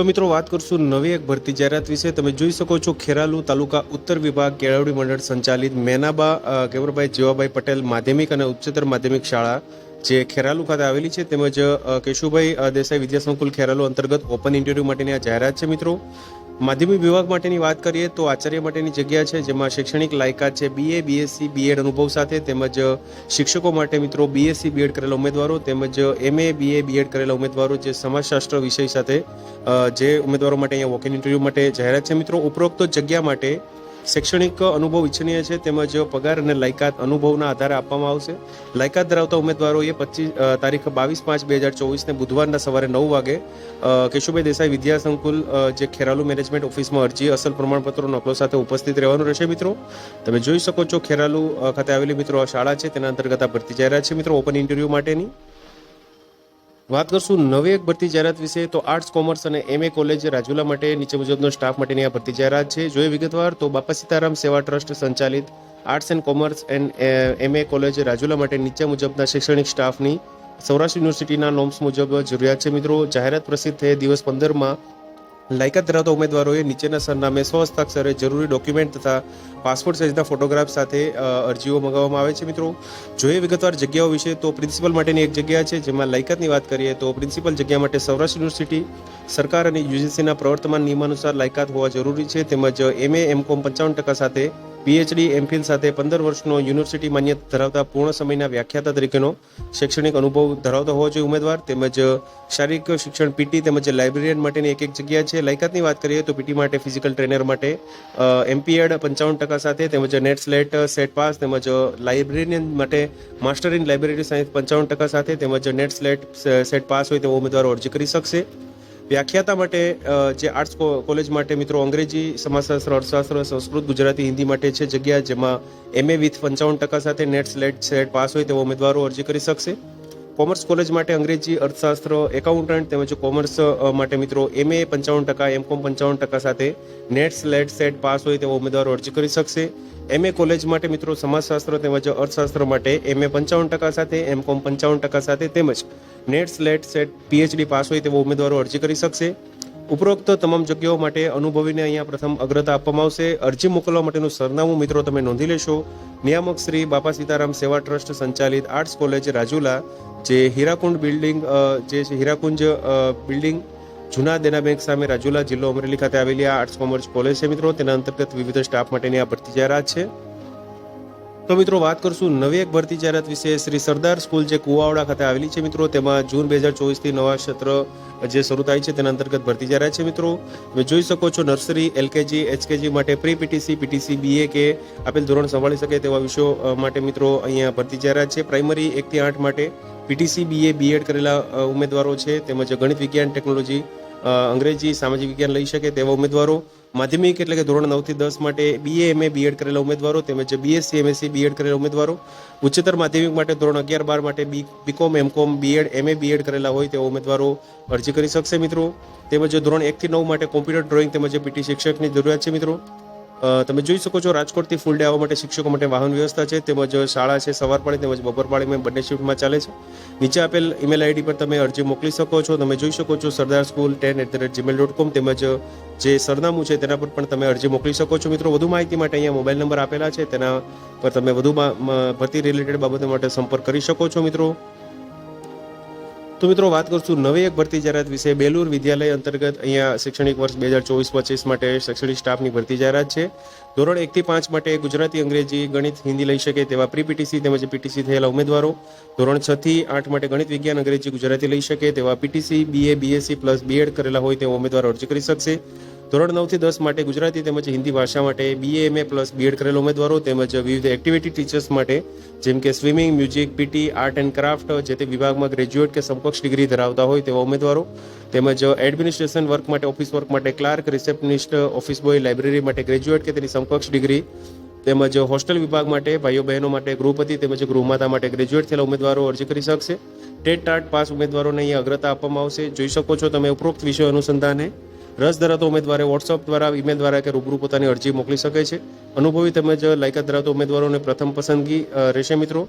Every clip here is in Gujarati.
તો મિત્રો વાત કરશું નવી એક ભરતી જાહેરાત વિશે. તમે જોઈ શકો છો ખેરાલુ તાલુકા ઉત્તર વિભાગ કેળવણી મંડળ સંચાલિત મેનાબા કેવરભાઈ જીવાભાઈ પટેલ માધ્યમિક અને ઉચ્ચતર માધ્યમિક શાળા જે ખેરાલુ ખાતે આવેલી છે. તેમજ કેશુભાઈ દેસાઈ વિદ્યા સંકુલ ખેરાલુ અંતર્ગત ઓપન ઇન્ટરવ્યૂ માટેની આ જાહેરાત છે મિત્રો. માધ્યમિક વિભાગ માટેની વાત કરીએ તો આચાર્ય માટેની જગ્યા છે, જેમાં શૈક્ષણિક લાયકાત છે બીએ બીએસસી બીએડ અનુભવ સાથે તેમજ શિક્ષકો માટે મિત્રો બીએસસી બીએડ કરેલા ઉમેદવારો તેમજ એમએ બીએ બીએડ કરેલા ઉમેદવારો જે સમાજશાસ્ત્ર વિષય સાથે જે ઉમેદવારો માટે અહીંયા વોક ઇન ઇન્ટરવ્યૂ માટે જાહેરાત છે. મિત્રો, ઉપરોક્ત જગ્યા માટે શૈક્ષણિક અનુભવ ઇચ્છનીય છે, તેમજ પગાર અને લાયકાત અનુભવના આધારે આપવામાં આવશે. લાયકાત ધરાવતા ઉમેદવારોએ પચીસ તારીખ બાવીસ પાંચ બે હજાર ચોવીસને બુધવારના સવારે નવ વાગે કેશુભાઈ દેસાઈ વિદ્યા સંકુલ જે ખેરાલુ મેનેજમેન્ટ ઓફિસમાં અરજી, અસલ પ્રમાણપત્રો નકલો સાથે ઉપસ્થિત રહેવાનું રહેશે મિત્રો. તમે જોઈ શકો છો ખેરાલુ ખાતે આવેલી મિત્રો શાળા છે, તેના અંતર્ગત આ ભરતી જાહેરાત છે મિત્રો, ઓપન ઇન્ટરવ્યૂ માટેની. વાત કરશું નવી એક ભરતી જાહેરાત વિશે. તો આર્ટ્સ કોમર્સ અને એમએ કોલેજ રાજુલા માટે નીચે મુજબનો સ્ટાફ માટેની આ ભરતી જાહેરાત છે. જોઈએ વિગતવાર, તો બાપા સીતારામ સેવા ટ્રસ્ટ સંચાલિત arts and commerce and MA college Rajula માટે નીચે મુજબના શૈક્ષણિક સ્ટાફની સૌરાષ્ટ્ર યુનિવર્સિટીના નોમ્સ મુજબ જરૂરિયાત છે. મિત્રો, જાહેરાત પ્રસિદ્ધ થયે દિવસ પંદરમાં લાયકાત ધરાવતા ઉમેદવારોએ નીચેના સરનામે સ્વ હસ્તાક્ષરે જરૂરી ડોક્યુમેન્ટ તથા પાસપોર્ટ સાઇઝના ફોટોગ્રાફ સાથે અરજીઓ મંગાવવામાં આવે છે. મિત્રો, જોઈએ વિગતવાર જગ્યાઓ વિશે તો પ્રિન્સિપલ માટેની એક જગ્યા છે, જેમાં લાયકાતની વાત કરીએ તો પ્રિન્સિપલ જગ્યા માટે સૌરાષ્ટ્ર યુનિવર્સિટી, સરકાર અને યુજીસીના પ્રવર્તમાન નિયમાનુસાર લાયકાત હોવા જરૂરી છે. તેમજ એમએ એમકોમ પંચાવન ટકા સાથે પીએચડી એમફિલ સાથે પંદર વર્ષનો યુનિવર્સિટી માન્યતા ધરાવતા પૂર્ણ સમયના વ્યાખ્યાતા તરીકેનો શૈક્ષણિક અનુભવ ધરાવતો હોવો જોઈએ ઉમેદવાર. તેમજ શારીરિક શિક્ષણ પીટી તેમજ લાઇબ્રેરિયન માટેની એક એક જગ્યા છે. લાયકાતની વાત કરીએ તો પીટી માટે ફિઝિકલ ટ્રેનર માટે એમપીએડ પંચાવન ટકા સાથે તેમજ નેટ સ્લેટ સેટ પાસ તેમજ લાઇબ્રેરિયન માટે માસ્ટર ઇન લાઇબ્રેરી સાયન્સ પંચાવન ટકા સાથે તેમજ નેટ સ્લેટ સેટ પાસ હોય તેવો ઉમેદવારો અરજી કરી શકશે. વ્યાખ્યાતા માટે જે આર્ટ્સ કોલેજ માટે મિત્રો અંગ્રેજી સમાજશાસ્ત્ર, અર્થશાસ્ત્ર, સંસ્કૃત, ગુજરાતી, હિન્દી માટે છે જગ્યા જેમાં એમએ વિથ પંચાવન ટકા સાથે નેટ સ્લેટ સેટ પાસ હોય તેવા ઉમેદવારો અરજી કરી શકશે. કોમર્સ કોલેજ માટે અંગ્રેજી, અર્થશાસ્ત્ર, એકાઉન્ટન્ટ તેમજ કોમર્સ માટે મિત્રો એમએ પંચાવન ટકા એમકોમ પંચાવન ટકા સાથે નેટ સ્લેટ સેટ પાસ હોય તેવા ઉમેદવારો અરજી કરી શકશે. એમએ કોલેજ માટે મિત્રો સમાજશાસ્ત્ર તેમજ અર્થશાસ્ત્ર માટે એમએ પંચાવન ટકા સાથે એમકોમ પંચાવન ટકા સાથે તેમજ NET SLET SET PhD pass હોય તેવા ઉમેદવારો અરજી કરી શકશે. ઉપરોક્ત તમામ જગ્યાઓ માટે અનુભવીને અહીંયા પ્રથમ અગ્રતા આપવામાં આવશે. અરજી મોકલવા માટેનું સરનામું મિત્રો તમે નોંધી લેશો. નિયામક શ્રી બાપા સીતારામ સેવા ટ્રસ્ટ સંચાલિત આર્ટ્સ કોલેજ રાજુલા જે હીરાકુંડ બિલ્ડિંગ જે છે હીરાકુંજ બિલ્ડિંગ જૂના દેના બેંક સામે રાજુલા જિલ્લો અમરેલી ખાતે આવેલી આ આર્ટ્સ કોમર્સ કોલેજ છે મિત્રો. તેના અંતર્ગત વિવિધ સ્ટાફ માટેની આ ભરતી જાહેરાત છે. તો મિત્રો વાત કરશું નવી એક ભરતી જાહેરાત વિશે. શ્રી સરદાર સ્કૂલ જે કુવાવડા ખાતે આવેલી છે મિત્રો, તેમાં જૂન બે હજાર ચોવીસથી નવા સત્ર જે શરૂ થાય છે તેના અંતર્ગત ભરતી જાહેરાત છે મિત્રો. તમે જોઈ શકો છો નર્સરી, એલકેજી, એચકેજી માટે પ્રી પીટીસી પીટીસી બીએ કે આપેલ ધોરણ સંભાળી શકે તેવા વિષયો માટે મિત્રો અહીંયા ભરતી જાહેરાત છે. પ્રાઇમરી એકથી આઠ માટે પીટીસી, બીએ, બીએડ કરેલા ઉમેદવારો છે. તેમજ ગણિત વિજ્ઞાન, ટેકનોલોજી અંગ્રેજી, સામાજિક વિજ્ઞાન લઈ શકે તેવા ઉમેદવારો. માધ્યમિક એટલે કે ધોરણ નવથી દસ માટે બીએ એમએ બીએડ કરેલા ઉમેદવારો તેમજ બીએસસી એમએસસી બીએડ કરેલા ઉમેદવારો. ઉચ્ચતર માધ્યમિક માટે ધોરણ અગિયાર બાર માટે B BCom MCom BEd MA BEd કરેલા હોય તેવા ઉમેદવારો અરજી કરી શકશે મિત્રો. તેમજ ધોરણ એકથી નવ માટે કોમ્પ્યુટર ડ્રોઈંગ તેમજ પીટી શિક્ષકની જરૂરિયાત છે મિત્રો. તમે જોઈ શકો છો રાજકોટથી ફૂલ ડે આવવા માટે શિક્ષકો માટે વાહન વ્યવસ્થા છે, તેમજ શાળા છે સવારપાળી તેમજ બપોરપાળીમાં બંને શિફ્ટમાં ચાલે છે. નીચે આપેલ ઈમેલ આઈડી પર તમે અરજી મોકલી શકો છો. તમે જોઈ શકો છો Sardar school ten at the rate Gmail dot com તેમજ જે સરનામું છે તેના પર પણ તમે અરજી મોકલી શકો છો. મિત્રો, વધુ માહિતી માટે અહીંયા મોબાઈલ નંબર આપેલા છે, તેના પર તમે વધુ ભરતી રિલેટેડ બાબતો માટે સંપર્ક કરી શકો છો, મિત્રો. તો મિત્રો વાત કરશું નવી એક ભરતી જાહેરાત વિશે. બેલુર વિદ્યાલય અંતર્ગત અહીંયા શૈક્ષણિક વર્ષ બે હજાર ચોવીસ પચીસ માટે શૈક્ષણિક સ્ટાફની ભરતી જાહેરાત છે. ધોરણ એકથી પાંચ માટે ગુજરાતી અંગ્રેજી ગણિત હિન્દી લઈ શકે તેવા પ્રી પીટીસી તેમજ પીટીસી થયેલા ઉમેદવારો. ધોરણ છ થી આઠ માટે ગણિત વિજ્ઞાન અંગ્રેજી ગુજરાતી લઈ શકે તેવા PTC, BA, BSc plus BEd કરેલા હોય તેવા ઉમેદવારો અરજી કરી શકશે. ધોરણ નવથી દસ માટે ગુજરાતી તેમજ હિન્દી ભાષા માટે બીએ એમએ પ્લસ બીએડ કરેલા ઉમેદવારો તેમજ વિવિધ એક્ટિવિટી ટીચર્સ માટે, જેમ કે swimming music PT art and craft જે તે વિભાગમાં ગ્રેજ્યુએટ કે સમકક્ષ ડિગ્રી ધરાવતા હોય તેવા ઉમેદવારો, તેમજ એડમિનિસ્ટ્રેશન વર્ક માટે ઓફિસ વર્ક માટે clerk receptionist office boy library માટે ગ્રેજ્યુએટ કે તેની સમકક્ષ ડિગ્રી તેમજ હોસ્ટેલ વિભાગ માટે, ભાઈઓ બહેનો માટે, ગૃહપતિ તેમજ ગૃહમાતા માટે ગ્રેજ્યુએટ થયેલા ઉમેદવારો અરજી કરી શકશે. ટેટ ટાટ પાસ ઉમેદવારોને અહીંયા અગ્રતા આપવામાં આવશે. જોઈ શકો છો તમે ઉપરોક્ત વિષય અનુસંધાને રસ ધરાવતો ઉમેદવારે વોટ્સઅપ દ્વારા ઈમેલ દ્વારા કે રૂબરૂ પોતાની અરજી મોકલી શકે છે. અનુભવી તેમજ લાયકાત ધરાવતા ઉમેદવારોને પ્રથમ પસંદગી રહેશે મિત્રો.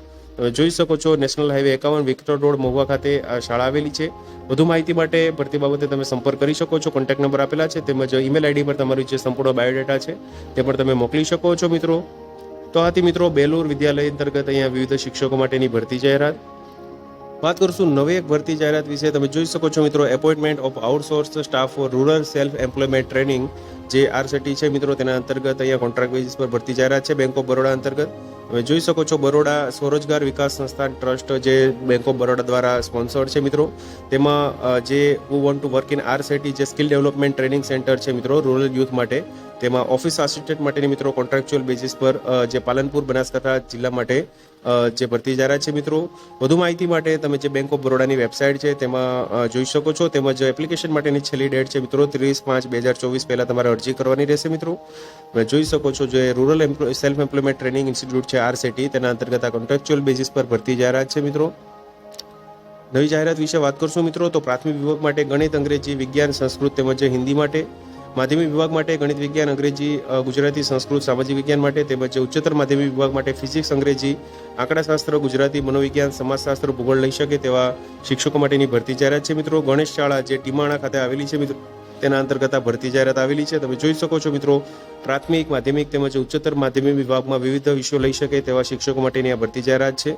જોઈ શકો છો નેશનલ હાઈવે એકાવન વિક્ટર રોડ મહુવા ખાતે શાળા આવેલી છે. વધુ માહિતી માટે ભરતી બાબતે તમે સંપર્ક કરી શકો છો. કોન્ટેક્ટ નંબર આપેલા છે તેમજ ઈમેલ આઈડી પર તમારી જે સંપૂર્ણ બાયોડેટા છે તે પણ તમે મોકલી શકો છો મિત્રો. તો આથી મિત્રો, બેલુર વિદ્યાલય અંતર્ગત અહીંયા વિવિધ શિક્ષકો માટેની ભરતી જાહેરાત. વાત કરશું નવી એક ભરતી જાહેરાત વિશે. તમે જોઈ શકો છો મિત્રો appointment of outsource staff for rural self employment training જે આરસીટી છે મિત્રો, તેના અંતર્ગત અહીંયા કોન્ટ્રાક્ટ બેઝિસ પર ભરતી જાહેરાત છે બેંક ઓફ બરોડા અંતર્ગત. તમે જોઈ શકો છો બરોડા સ્વરોજગાર વિકાસ સંસ્થાન ટ્રસ્ટ, જે બેંક ઓફ બરોડા દ્વારા સ્પોન્સર્ડ છે મિત્રો. તેમાં જે who want to work in RCT જે સ્કિલ ડેવલપમેન્ટ ટ્રેનિંગ સેન્ટર છે મિત્રો રૂરલ યુથ માટે. તેમાં ઓફિસ આસિસ્ટન્ટ માટેની મિત્રો કોન્ટ્રાક્ચ્યુઅલ બેઝિસ પર જે પાલનપુર બનાસકાંઠા જિલ્લા માટે જે ભરતી જાહેરાત છે મિત્રો. વધુ માહિતી માટે તમે જે બેંક ઓફ બરોડાની વેબસાઇટ છે તેમાં જોઈ શકો છો. તેમજ એપ્લિકેશન માટેની છેલ્લી ડેટ છે મિત્રો, ત્રીસ પાંચ બે હજાર ચોવીસ. પહેલાં તમારે અરજી કરવાની રહેશે મિત્રો. તમે જોઈ શકો છો જે rural self employment training institute છે આરસીટી તેના અંતર્ગત આ કોન્ટ્રાક્ચ્યુઅલ બેઝિસ પર ભરતી જાહેરાત છે મિત્રો. નવી જાહેરાત વિશે વાત કરશું મિત્રો. તો પ્રાથમિક વિભાગ માટે ગણિત, અંગ્રેજી, વિજ્ઞાન, સંસ્કૃત તેમજ હિન્દી માટે માધ્યમિક વિભાગ માટે ગણિત વિજ્ઞાન, અંગ્રેજી ગુજરાતી, સંસ્કૃત, સામાજિક વિજ્ઞાન માટે તેમજ ઉચ્ચતર માધ્યમિક વિભાગ માટે ફિઝિક્સ, અંગ્રેજી, આંકડાશાસ્ત્ર, ગુજરાતી, મનોવિજ્ઞાન, સમાજશાસ્ત્ર ભૂગોળ લઈ શકે તેવા શિક્ષકો માટેની ભરતી જાહેરાત છે મિત્રો. ગણેશ શાળા જે ટીમાણા ખાતે આવેલી છે મિત્રો, તેના અંતર્ગત આ ભરતી જાહેરાત આવેલી છે. તમે જોઈ શકો છો મિત્રો, પ્રાથમિક, માધ્યમિક તેમજ ઉચ્ચતર માધ્યમિક વિભાગમાં વિવિધ વિષયો લઈ શકે તેવા શિક્ષકો માટેની આ ભરતી જાહેરાત છે.